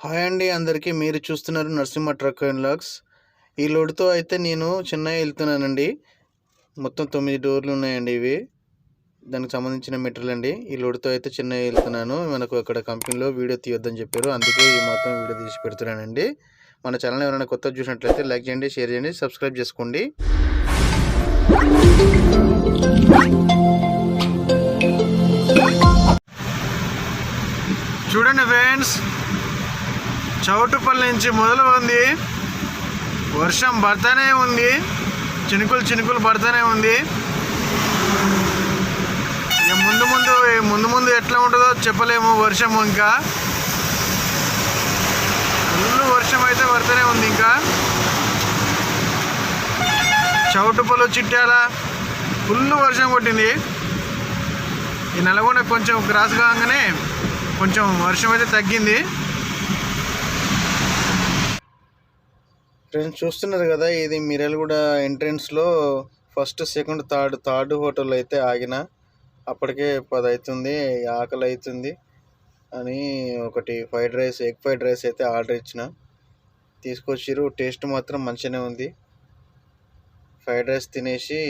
Hi అండి అందరికీ. మీరు చూస్తున్నారు నరసింహ ట్రక్ అండ్ లాక్స్ ఈ లోడ్తో అయితే నేను చెన్నై వెళ్తున్నానండి. మొత్తం తొమ్మిది డోర్లు ఉన్నాయండి ఇవి. దానికి సంబంధించిన మెటీరియల్ అండి. ఈ లోడ్తో అయితే చెన్నై వెళ్తున్నాను. మనకు అక్కడ కంపెనీలో వీడియో తీయొద్దని చెప్పారు. అందుకే ఈ మొత్తం వీడియో తీసి పెడుతున్నానండి. మన ఛానల్ ఎవరైనా కొత్త చూసినట్లయితే లైక్ చేయండి షేర్ చేయండి సబ్స్క్రైబ్ చేసుకోండి. చూడండి ఫ్రెండ్స్ చౌటుపల్లి నుంచి మొదలు ఉంది వర్షం పడతానే ఉంది. చినుకులు చినుకులు పడతానే ఉంది. ఇక ముందు ముందు ముందు ముందు ఎట్లా ఉంటుందో చెప్పలేము. వర్షం ఇంకా. ఫుల్ వర్షం అయితే పడుతూనే ఉంది ఇంకా. చౌటుపల్లి చిట్టాల ఫుల్ వర్షం కొట్టింది. ఈ నల్గొండ కొంచెం క్రాస్ కాగానే కొంచెం వర్షం అయితే తగ్గింది. ఫ్రెండ్స్ చూస్తున్నారు కదా ఇది మిరల్గూడ ఎంట్రన్స్లో first second third third hotel అయితే ఆగిన. అప్పటికే పది అవుతుంది ఆకలి అవుతుంది అని ఒకటి fried rice egg fried rice అయితే ఆర్డర్ ఇచ్చిన. తీసుకొచ్చిర్రు టేస్ట్ మాత్రం మంచిగానే ఉంది. ఫ్రైడ్ రైస్ తినేసి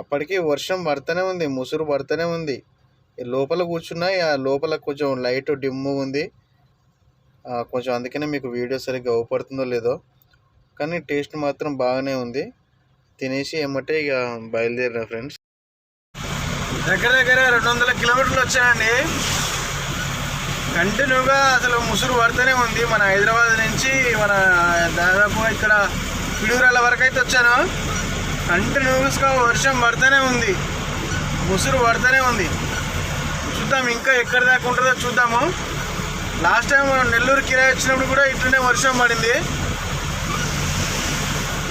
అప్పటికి వర్షం పడుతూనే ఉంది ముసురు పడుతూనే ఉంది. లోపల కూర్చున్నా ఆ లోపల కొంచెం లైట్ డిమ్ ఉంది. కొంచెం అందుకనే మీకు వీడియో సరిగ్గా అవపడుతుందో లేదో. కానీ టేస్ట్ మాత్రం బాగానే ఉంది. తినేసి ఏమంటే ఇక బయలుదేరిన ఫ్రెండ్స్. దగ్గర దగ్గర రెండు వందల కిలోమీటర్లు వచ్చానండి. కంటిన్యూగా అసలు ముసురు పడుతూనే ఉంది. మన హైదరాబాద్ నుంచి మన దాదాపు ఇక్కడ పిడుగురాల వరకు అయితే వచ్చాను. కంటిన్యూస్గా వర్షం పడుతూనే ఉంది. ముసురు పడుతూనే ఉంది. చూద్దాం ఇంకా ఎక్కడి దాకా ఉంటుందో చూద్దాము. లాస్ట్ టైం మనం నెల్లూరు కిరాయి వచ్చినప్పుడు కూడా ఇట్లనే వర్షం పడింది.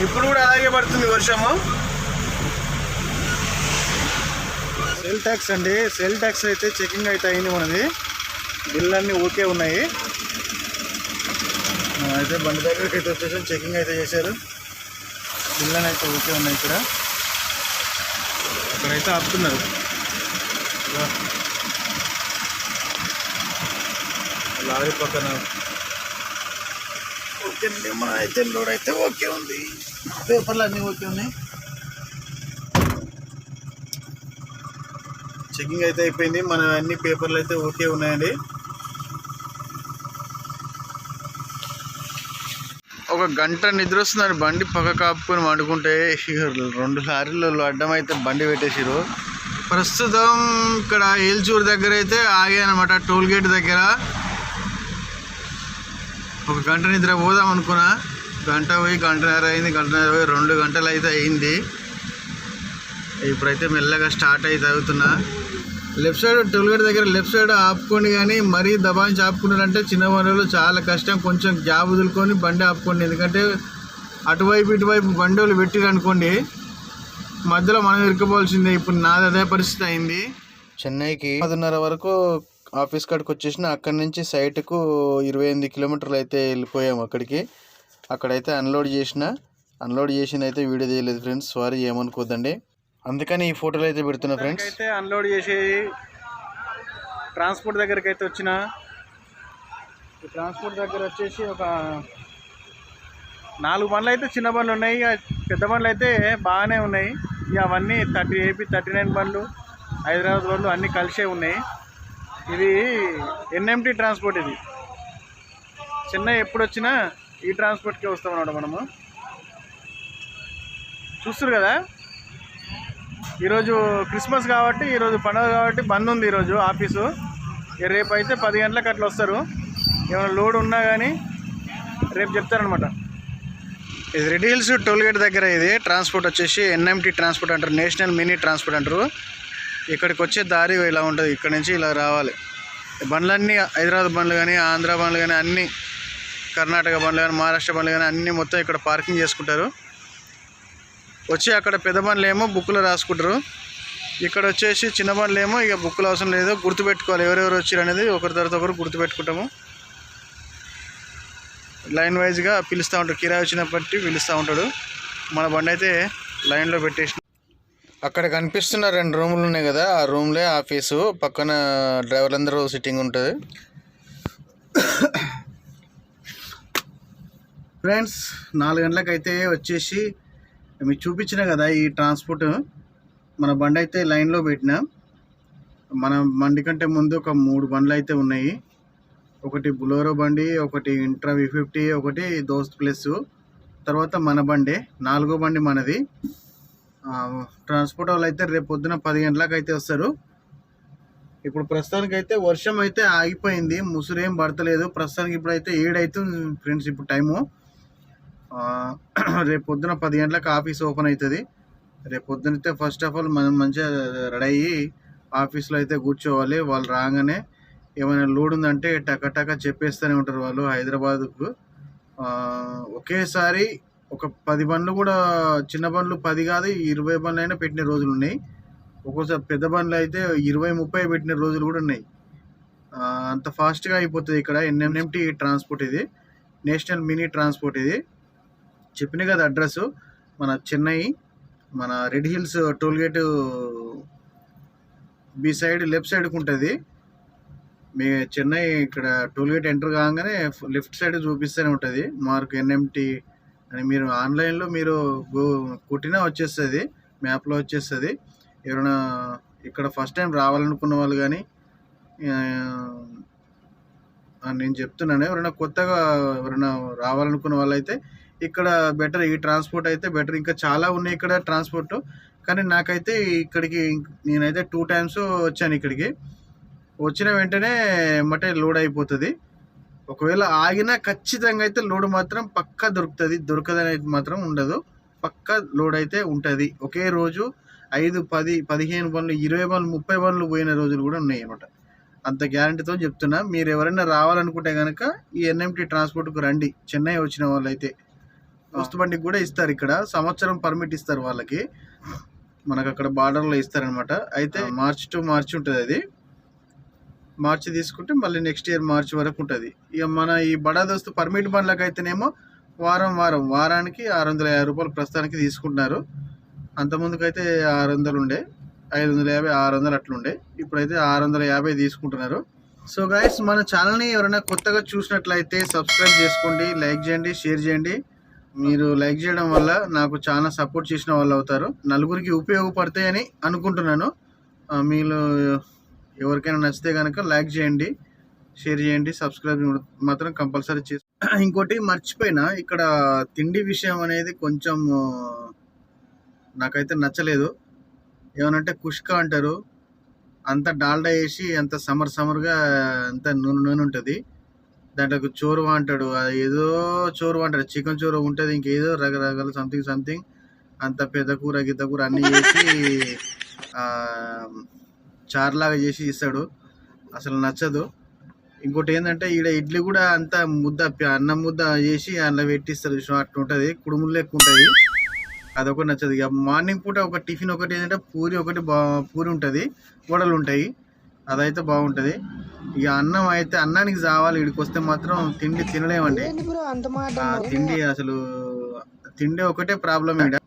ఇప్పుడు కూడా అలాగే పడుతుంది వర్షము. సెల్ ట్యాక్స్ అండి. సెల్ ట్యాక్స్ అయితే చెకింగ్ అయితే అయింది మనది. బిల్లు అన్నీ ఓకే ఉన్నాయి. అయితే బండి దగ్గరికి అయితే వచ్చేసాం. చెకింగ్ అయితే చేశారు. బిల్లు అని అయితే ఓకే ఉన్నాయి ఇక్కడ. అక్కడైతే ఆపుతున్నారు. లారీ పక్కన. ఓకే అండి మన అయితే లోడ్ అయితే ఓకే ఉంది. పేపర్లు అన్నీ ఓకే ఉన్నాయి. చెకింగ్ అయితే అయిపోయింది మన అన్ని పేపర్లు అయితే ఓకే ఉన్నాయండి. ఒక గంట నిద్ర వస్తుందండి బండి పక్క కాపుకొని వండుకుంటే రెండు లారీలు అడ్డం అయితే బండి పెట్టేసిరు ప్రస్తుతం ఇక్కడ ఏల్చూరు దగ్గర అయితే ఆగానమాట టోల్ గేట్ దగ్గర. ఒక గంట నిద్ర పోదాం అనుకున్నా. గంట పోయి గంటన్నర అయింది గంటన్నర పోయి రెండు గంటలు అయితే అయింది. ఇప్పుడైతే మెల్లగా స్టార్ట్ అయితే అవుతున్నా లెఫ్ట్ సైడ్ టోల్గేట్ దగ్గర లెఫ్ట్ సైడ్ ఆపుకోండి కానీ మరీ దబాయించి ఆపుకున్నారంటే చిన్న వనరులు చాలా కష్టం. కొంచెం గ్యాప్ వదులుకొని బండి ఆపుకోండి. ఎందుకంటే అటువైపు ఇటువైపు బండి వాళ్ళు పెట్టిరు అనుకోండి మధ్యలో మనం ఇరుక్కుపోవాల్సిందే. ఇప్పుడు నాది అదే పరిస్థితి అయింది. చెన్నైకి పదిన్నర వరకు ఆఫీస్ కాడికి వచ్చేసిన అక్కడి నుంచి సైట్కు ఇరవై ఎనిమిది కిలోమీటర్లు అయితే వెళ్ళిపోయాము అక్కడికి. అక్కడైతే అన్లోడ్ చేసిన అన్లోడ్ చేసిన అయితే వీడియో తీయలేదు ఫ్రెండ్స్ సారీ ఏమనుకోద్దండి. అందుకని ఈ ఫోటోలు అయితే పెడుతున్నా ఫ్రెండ్స్. అయితే అన్లోడ్ చేసి ట్రాన్స్పోర్ట్ దగ్గరికి అయితే వచ్చిన. ఈ ట్రాన్స్పోర్ట్ దగ్గర వచ్చేసి ఒక నాలుగు బండ్లు అయితే చిన్న బండ్లు ఉన్నాయి ఇక పెద్ద బండ్లు అయితే బాగానే ఉన్నాయి. ఇక అవన్నీ థర్టీ ఏపీ థర్టీ నైన్ బండ్లు హైదరాబాద్ బండ్లు అన్నీ కలిసే ఉన్నాయి. ఇది ఎన్ఎంటీ ట్రాన్స్పోర్ట్ ఇది. చెన్నై ఎప్పుడు వచ్చినా ఈ ట్రాన్స్పోర్ట్కే వస్తాం మనము. చూస్తారు కదా? ఈరోజు క్రిస్మస్ కాబట్టి ఈరోజు పండుగ కాబట్టి బంద్ ఉంది ఈరోజు ఆఫీసు. ఇక రేపు అయితే పది గంటలకు అట్లా వస్తారు. ఏమైనా లోడ్ ఉన్నా కానీ రేపు చెప్తారనమాట ఇది రెడ్ హిల్స్ టోల్గేట్ దగ్గర ఇది. ట్రాన్స్పోర్ట్ వచ్చేసి ఎన్ఎంటీ ట్రాన్స్పోర్ట్ అంటారు. నేషనల్ మినీ ట్రాన్స్పోర్ట్ అంటారు. ఇక్కడికి వచ్చే దారి ఇలా ఉంటుంది. ఇక్కడ నుంచి ఇలా రావాలి. బండ్లన్నీ హైదరాబాద్ బండ్లు కానీ ఆంధ్ర బండ్లు కానీ అన్నీ కర్ణాటక బండ్లు కానీ మహారాష్ట్ర బండ్లు కానీ అన్నీ మొత్తం ఇక్కడ పార్కింగ్ చేసుకుంటారు. వచ్చి అక్కడ పెద్ద బండ్లు ఏమో బుక్లో రాసుకుంటారు. ఇక్కడ వచ్చేసి చిన్న బండ్లు ఏమో ఇక బుక్కులు అవసరం లేదు గుర్తుపెట్టుకోవాలి. ఎవరెవరు వచ్చారు అనేది ఒకరి తర్వాత ఒకరు గుర్తుపెట్టుకుంటాము. లైన్ వైజ్గా పిలుస్తూ ఉంటాడు కిరాయి వచ్చినప్పటి పిలుస్తూ ఉంటాడు. మన బండి అయితే లైన్లో పెట్టేసి అక్కడ కనిపిస్తున్న రెండు రూములు ఉన్నాయి కదా ఆ రూమ్లే ఆఫీసు. పక్కన డ్రైవర్లందరూ సిట్టింగ్ ఉంటుంది. ఫ్రెండ్స్ నాలుగు గంటలకైతే వచ్చేసి మీకు చూపించిన కదా ఈ ట్రాన్స్పోర్ట్ మన బండి అయితే లైన్లో పెట్టిన. మన బండి కంటే ముందు ఒక మూడు బండ్లు అయితే ఉన్నాయి. ఒకటి బులోరో బండి ఒకటి ఇంట్రా వి ఫిఫ్టీ ఒకటి దోస్త్ ప్లస్. తర్వాత మన బండి నాలుగో బండి మనది. ట్రాన్స్పోర్ట్ వాళ్ళు అయితే రేపు పొద్దున పది గంటలకు అయితే వస్తారు. ఇప్పుడు ప్రస్తుతానికి అయితే వర్షం అయితే ఆగిపోయింది. ముసురేం పడతలేదు. ప్రస్తుతానికి ఇప్పుడైతే అయితే ఏడైతుంది ఫ్రెండ్స్ ఇప్పుడు టైము. రేపు పొద్దున పది గంటలకు ఆఫీస్ ఓపెన్ అవుతుంది. రేపు పొద్దున అయితే ఫస్ట్ ఆఫ్ ఆల్ మనం మంచిగా రెడీ అయ్యి ఆఫీస్లో అయితే కూర్చోవాలి. వాళ్ళు రాగానే ఏమైనా లోడ్ ఉందంటే టక టక చెప్పేస్తూనే ఉంటారు వాళ్ళు హైదరాబాద్కు. ఒకేసారి ఒక పది బండ్లు కూడా చిన్న బండ్లు పది కాదు ఇరవై బండ్లు అయినా పెట్టిన రోజులు ఉన్నాయి. ఒక్కోసారి పెద్ద బండ్లు అయితే ఇరవై ముప్పై పెట్టిన రోజులు కూడా ఉన్నాయి. అంత ఫాస్ట్గా అయిపోతుంది ఇక్కడ. ఎన్ఎంఎంటీ ట్రాన్స్పోర్ట్ ఇది. నేషనల్ మినీ ట్రాన్స్పోర్ట్ ఇది. చెప్పిన కదా అడ్రస్. మన చెన్నై మన Red Hills tollgate B B side left సైడ్కి ఉంటుంది. మీ చెన్నై ఇక్కడ టోల్గేట్ ఎంటర్ కాగానే లెఫ్ట్ సైడ్ చూపిస్తూనే ఉంటుంది. మార్క్ ఎన్ఎంటీ అని మీరు ఆన్లైన్లో మీరు గో కుట్టినా వచ్చేస్తుంది మ్యాప్లో వచ్చేస్తుంది. ఎవరైనా ఇక్కడ ఫస్ట్ టైం రావాలనుకున్న వాళ్ళు కానీ నేను చెప్తున్నాను. ఎవరైనా కొత్తగా ఎవరైనా రావాలనుకున్న వాళ్ళైతే ఇక్కడ బెటర్ ఈ ట్రాన్స్పోర్ట్ అయితే బెటర్. ఇంకా చాలా ఉన్నాయి ఇక్కడ ట్రాన్స్పోర్ట్. కానీ నాకైతే ఇక్కడికి నేనైతే టూ టైమ్స్ వచ్చాను ఇక్కడికి. వచ్చిన వెంటనే మటే లోడ్ అయిపోతుంది. ఒకవేళ ఆగినా ఖచ్చితంగా అయితే లోడ్ మాత్రం పక్కా దొరుకుతుంది దొరకదని అయితే మాత్రం ఉండదు. పక్కా లోడ్ అయితే ఉంటుంది. ఒకే రోజు ఐదు పది పదిహేను బండ్లు ఇరవై బండ్లు ముప్పై బండ్లు పోయిన రోజులు కూడా ఉన్నాయి అన్నమాట అంత గ్యారంటీతో చెప్తున్నా మీరు ఎవరైనా రావాలనుకుంటే కనుక ఈ ఎన్ఎంటీ ట్రాన్స్పోర్ట్కు రండి. చెన్నై వచ్చిన వాళ్ళు అయితే వస్తు బండికి కూడా ఇస్తారు ఇక్కడ. సంవత్సరం పర్మిట్ ఇస్తారు వాళ్ళకి. మనకు అక్కడ బార్డర్లో ఇస్తారనమాట. అయితే మార్చ్ టు మార్చ్ ఉంటుంది అది. మార్చి తీసుకుంటే మళ్ళీ నెక్స్ట్ ఇయర్ మార్చి వరకు ఉంటుంది. ఇక మన ఈ బడా దోస్తు పర్మిట్ బండ్లకు అయితేనేమో వారం వారం వారానికి ఆరు వందల యాభై రూపాయలు ప్రస్తుతానికి తీసుకుంటున్నారు. అంతకుముందుకైతే ఆరు వందలు ఉండే ఐదు వందల యాభై ఆరు వందలు అట్లుండే. ఇప్పుడైతే ఆరు వందల యాభై తీసుకుంటున్నారు. సో గాయస్ మన ఛానల్ని ఎవరైనా కొత్తగా చూసినట్లయితే సబ్స్క్రైబ్ చేసుకోండి లైక్ చేయండి షేర్ చేయండి. మీరు లైక్ చేయడం వల్ల నాకు చాలా సపోర్ట్ చేసిన వాళ్ళు అవుతారు నలుగురికి ఉపయోగపడతాయని అనుకుంటున్నాను. మీరు ఎవరికైనా నచ్చితే కనుక లైక్ చేయండి షేర్ చేయండి సబ్స్క్రైబ్ మాత్రం కంపల్సరీ చేసి. ఇంకోటి మర్చిపోయినా ఇక్కడ తిండి విషయం అనేది కొంచెం నాకైతే నచ్చలేదు. ఏమనంటే కుష్క అంటారు. అంత డాల్డా వేసి అంత సమర్ సమర్గా అంత నూనె నూనె ఉంటుంది. దాంట్లో చోరువా అంటాడు. అది ఏదో చోరువా అంటాడు. చికెన్ చోరు ఉంటుంది ఇంకేదో రకరకాల సంథింగ్ సంథింగ్ అంత పెద్ద కూర గిద్ద కూర అన్నీ చేసి ఆ, చారులాగా చేసి ఇస్తాడు. అసలు నచ్చదు. ఇంకోటి ఏంటంటే ఈడ ఇడ్లీ కూడా అంత ముద్ద అన్నం ముద్ద చేసి అందులో పెట్టిస్తారు. చూసినావా? అట్లా ఉంటుంది. కుడుములు లెక్క ఉంటుంది. అదొకటి నచ్చదు. ఇక మార్నింగ్ పూట ఒక టిఫిన్ ఒకటి ఏంటంటే పూరి ఒకటి బా పూరి ఉంటుంది. వడలు ఉంటాయి. అదైతే బాగుంటుంది. ఇక అన్నం అయితే అన్నానికి చావాలి. ఇక్కడికి వస్తే మాత్రం తిండి తినలేమండి. తిండి అసలు తిండి ఒకటే ప్రాబ్లం ఇక్కడ.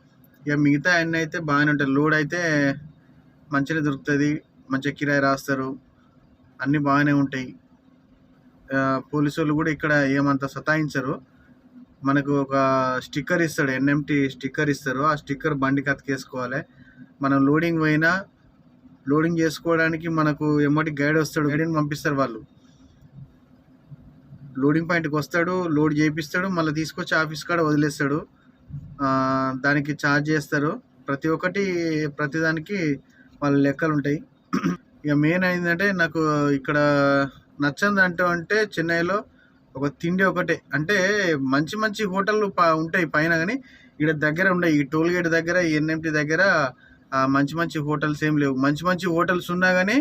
ఇక మిగతా అన్ని అయితే బాగానే ఉంటాయి. లోడ్ అయితే మంచిగా దొరుకుతుంది. మంచిగా కిరాయి రాస్తారు. అన్నీ బాగానే ఉంటాయి. పోలీసు వాళ్ళు కూడా ఇక్కడ ఏమంత సతాయించరు. మనకు ఒక స్టిక్కర్ ఇస్తాడు ఎన్ఎంటి స్టిక్కర్ ఇస్తారు. ఆ స్టిక్కర్ బండికి అతికేసుకోవాలి మనం లోడింగ్ పోయినా లోడింగ్ చేసుకోవడానికి మనకు ఎమ్మటి గైడ్ వస్తాడు. గైడ్ని పంపిస్తారు వాళ్ళు. లోడింగ్ పాయింట్కి వస్తాడు లోడ్ చేపిస్తాడు మళ్ళీ తీసుకొచ్చి ఆఫీస్ కాడ వదిలేస్తాడు. దానికి ఛార్జ్ చేస్తారు. ప్రతి ఒక్కటి ప్రతిదానికి వాళ్ళ లెక్కలు ఉంటాయి ఇక మెయిన్ ఏంటంటే నాకు ఇక్కడ నచ్చంది అంటూ అంటే చెన్నైలో ఒక తిండి ఒకటే. అంటే మంచి మంచి హోటళ్ళు ఉంటాయి పైన కానీ ఇక్కడ దగ్గర ఉండవు ఈ టోల్ గేట్ దగ్గర ఎన్ఎంటి దగ్గర మంచి మంచి హోటల్స్ ఏం లేవు. మంచి మంచి హోటల్స్ ఉన్నా కానీ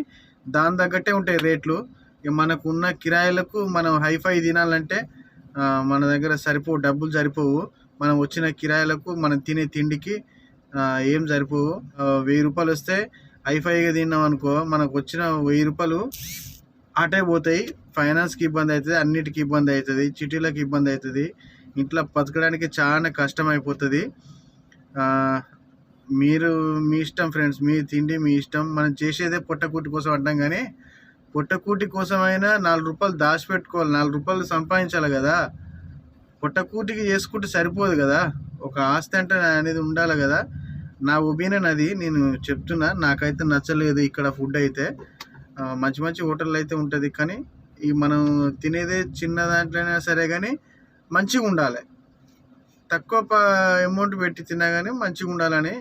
దాని తగ్గట్టే ఉంటాయి రేట్లు. ఇక మనకు ఉన్న కిరాయిలకు మనం హైఫై తినాలంటే మన దగ్గర సరిపోవు డబ్బులు సరిపోవు. మనం వచ్చిన కిరాయిలకు మనం తినే తిండికి ఏం సరిపోవు. వెయ్యి రూపాయలు వస్తే హైఫైగా తిన్నాం అనుకో మనకు వచ్చిన వెయ్యి రూపాయలు అటే పోతాయి. ఫైనాన్స్కి ఇబ్బంది అవుతుంది అన్నిటికీ ఇబ్బంది అవుతుంది చిటీలకు ఇబ్బంది అవుతుంది. ఇంట్లో బతకడానికి చాలా కష్టం అయిపోతుంది మీరు మీ ఇష్టం ఫ్రెండ్స్ మీ తిండి మీ ఇష్టం. మనం చేసేదే పొట్టకూటి కోసం అంటాం కానీ పొట్టకూటి కోసమైనా నాలుగు రూపాయలు దాచిపెట్టుకోవాలి. నాలుగు రూపాయలు సంపాదించాలి కదా. పొట్టకూటికి చేసుకుంటే సరిపోదు కదా. ఒక ఆస్తి అంటే అనేది ఉండాలి కదా. నా ఒపీనియన్ అది నేను చెప్తున్నా నాకైతే నచ్చలేదు ఇక్కడ ఫుడ్ అయితే. మంచి మంచి హోటల్ అయితే ఉంటుంది కానీ ఈ మనం తినేదే చిన్న దాంట్లోనే సరే కానీ మంచిగా ఉండాలి. తక్కువ అమౌంట్ పెట్టి తిన్నా కానీ మంచిగా ఉండాలని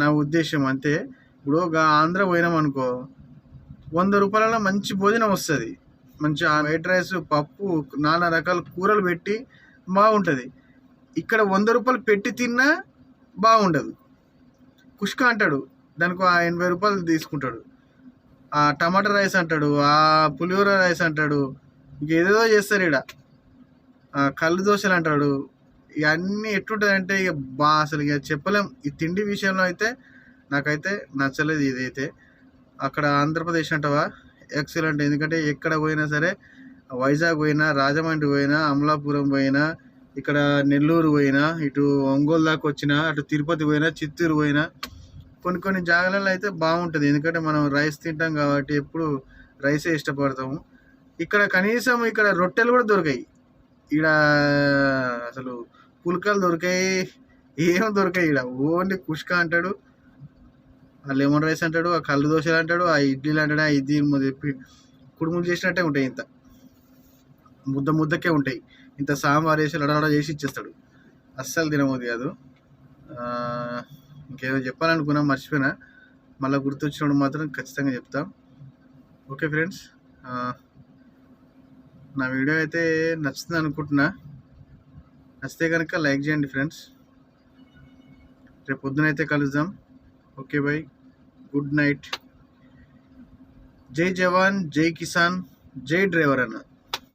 నా ఉద్దేశం అంతే. ఇప్పుడు ఒక ఆంధ్ర పోయినాం అనుకో వంద రూపాయలలో మంచి భోజనం వస్తుంది. మంచి వైట్ రైస్ పప్పు నానా రకాల కూరలు పెట్టి బాగుంటుంది. ఇక్కడ వంద రూపాయలు పెట్టి తిన్నా బాగుండదు. కుష్క అంటాడు. దానికి ఆ ఎనభై రూపాయలు తీసుకుంటాడు. ఆ టమాటా రైస్ అంటాడు ఆ పులిహోర రైస్ అంటాడు ఇంకేదేదో చేస్తారు ఇక్కడ కళ్ళు దోశలు అంటాడు. ఇవన్నీ ఎట్లుంటుందంటే ఇక బా అసలు ఇక చెప్పలేం. ఈ తిండి విషయంలో అయితే నాకైతే నచ్చలేదు ఇదైతే. అక్కడ ఆంధ్రప్రదేశ్ అంటావా? ఎక్సలెంట్ ఎందుకంటే ఎక్కడ పోయినా సరే వైజాగ్ పోయినా రాజమండ్రి పోయినా అమలాపురం పోయినా ఇక్కడ నెల్లూరు పోయినా ఇటు ఒంగోలు దాకా వచ్చినా అటు తిరుపతి పోయినా చిత్తూరు పోయినా కొన్ని కొన్ని జాగాలలో అయితే బాగుంటుంది. ఎందుకంటే మనం రైస్ తింటాం కాబట్టి ఎప్పుడు రైసే ఇష్టపడతాము. ఇక్కడ కనీసం ఇక్కడ రొట్టెలు కూడా దొరికాయి. ఇక్కడ అసలు పుల్కలు దొరికాయి ఏం దొరికాయి ఇక్కడ ఓన్లీ కుష్క అంటాడు ఆ లెమన్ రైస్ అంటాడు ఆ కళ్ళు దోశలు అంటాడు ఆ ఇడ్లీలు అంటాడు ఆ ఇది చెప్పి కుడుములు చేసినట్టే ఉంటాయి ఇంత. ముద్ద ముద్దకే ఉంటాయి. ఇంత సాంబార్ వేసి లడలడ చేసి ఇచ్చేస్తాడు. అస్సలు తినబోదు కాదు. ఇంకేదో చెప్పాలనుకున్నా మర్చిపోయినా. మళ్ళీ గుర్తొచ్చినప్పుడు మాత్రం ఖచ్చితంగా చెప్తాం. ఓకే ఫ్రెండ్స్ నా వీడియో అయితే నచ్చుతుంది అనుకుంటున్నా. నచ్చితే కనుక లైక్ చేయండి ఫ్రెండ్స్. రేపు పొద్దునైతే కలుద్దాం. Okay bye. Good night. జై జవాన్ జై కిసాన్ జై డ్రైవర్ అన్న.